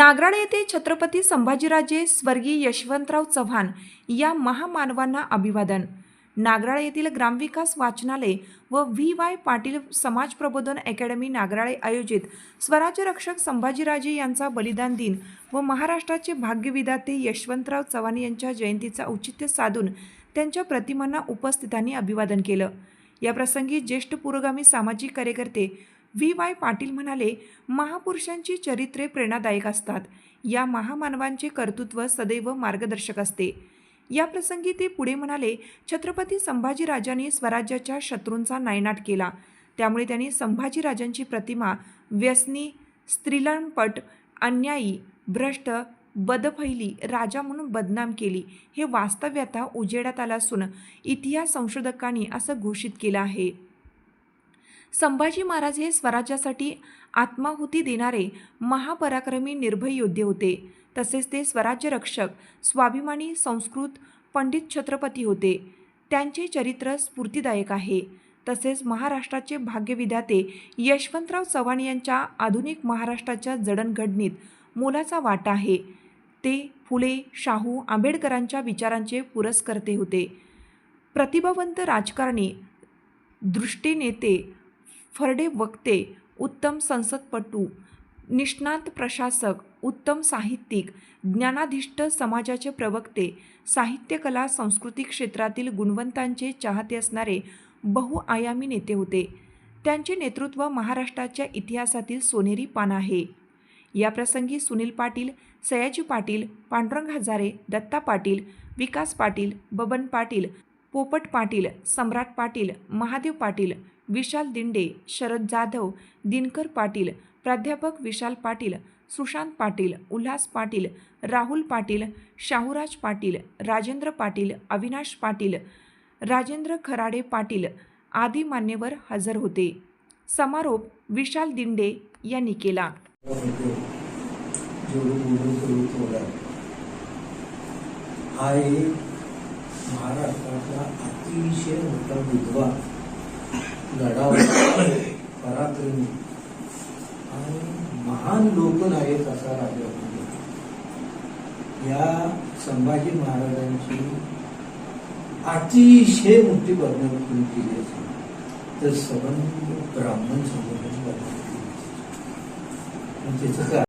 नागराळे येथे छत्रपती संभाजीराजे स्वर्गीय यशवंतराव चव्हाण या महामानवांना अभिवादन. नागराळे येथील ग्रामविकास वाचनालय व व्ही वाय पाटील समाज प्रबोधन अकॅडमी नागराळे आयोजित स्वराज्य रक्षक संभाजीराजे यांचा बलिदान दिन व महाराष्ट्राचे भाग्यविधाते यशवंतराव चव्हाण यांच्या जयंतीचा औचित्य साधून त्यांच्या प्रतिमांना उपस्थितांनी अभिवादन केलं. याप्रसंगी ज्येष्ठ पुरोगामी सामाजिक कार्यकर्ते व्ही. वाय. पाटील म्हणाले महापुरुषांची चरित्रे प्रेरणादायक असतात. या महामानवांचे कर्तृत्व सदैव मार्गदर्शक असते. या प्रसंगी ते पुढे म्हणाले छत्रपती संभाजीराजांनी स्वराज्याच्या शत्रूंचा नायनाट केला. त्यामुळे त्यांनी संभाजीराजांची प्रतिमा व्यसनी स्त्रीलंपट अन्यायी भ्रष्ट बदफैली राजा म्हणून बदनाम केली. हे वास्तव्यता उजेडात आलं असून इतिहास संशोधकांनी असं घोषित केलं आहे. संभाजी महाराज हे स्वराज्यासाठी आत्माहुती देणारे महापराक्रमी निर्भय योद्धे होते. तसेच ते स्वराज्य रक्षक स्वाभिमानी संस्कृत पंडित छत्रपती होते. त्यांचे चरित्र स्फूर्तिदायक आहे. तसेच महाराष्ट्राचे भाग्यविधाते यशवंतराव चव्हाण यांच्या आधुनिक महाराष्ट्राच्या जडणघडणीत मोलाचा वाटा आहे. ते फुले शाहू आंबेडकरांच्या विचारांचे पुरस्कर्ते होते. प्रतिभावंत राजकारणी दृष्टी नेते फरडे वक्ते उत्तम संसदपटू निष्णात प्रशासक उत्तम साहित्यिक ज्ञानाधिष्ठ समाजाचे प्रवक्ते साहित्यकला संस्कृती क्षेत्रातील गुणवंतांचे चाहते असणारे बहुआयामी नेते होते. त्यांचे नेतृत्व महाराष्ट्राच्या इतिहासातील सोनेरी पान आहे. याप्रसंगी सुनील पाटील सयाजी पाटील पांडुरंग हजारे दत्ता पाटील विकास पाटील बबन पाटील पोपट पाटील सम्राट पाटील महादेव पाटील विशाल दिंडे शरद जाधव दिनकर पाटील प्राध्यापक विशाल पाटील सुशांत पाटील उल्हास पाटील राहुल पाटील शाहूराज पाटील राजेंद्र पाटील अविनाश पाटील राजेंद्र खराडे पाटील आदी मान्यवर हजर होते. समारोप विशाल दिंडे यांनी केला. हा एक महाराष्ट्रातला अतिशय मोठा विद्वान लढाऊ पराक्रमी आणि महान लोकनायक असा राजा होता. या संभाजी महाराजांची अतिशय मोठी वर्णन केली असेल तर सबंध ब्राह्मण संबंध वर्णन केली म्हणजे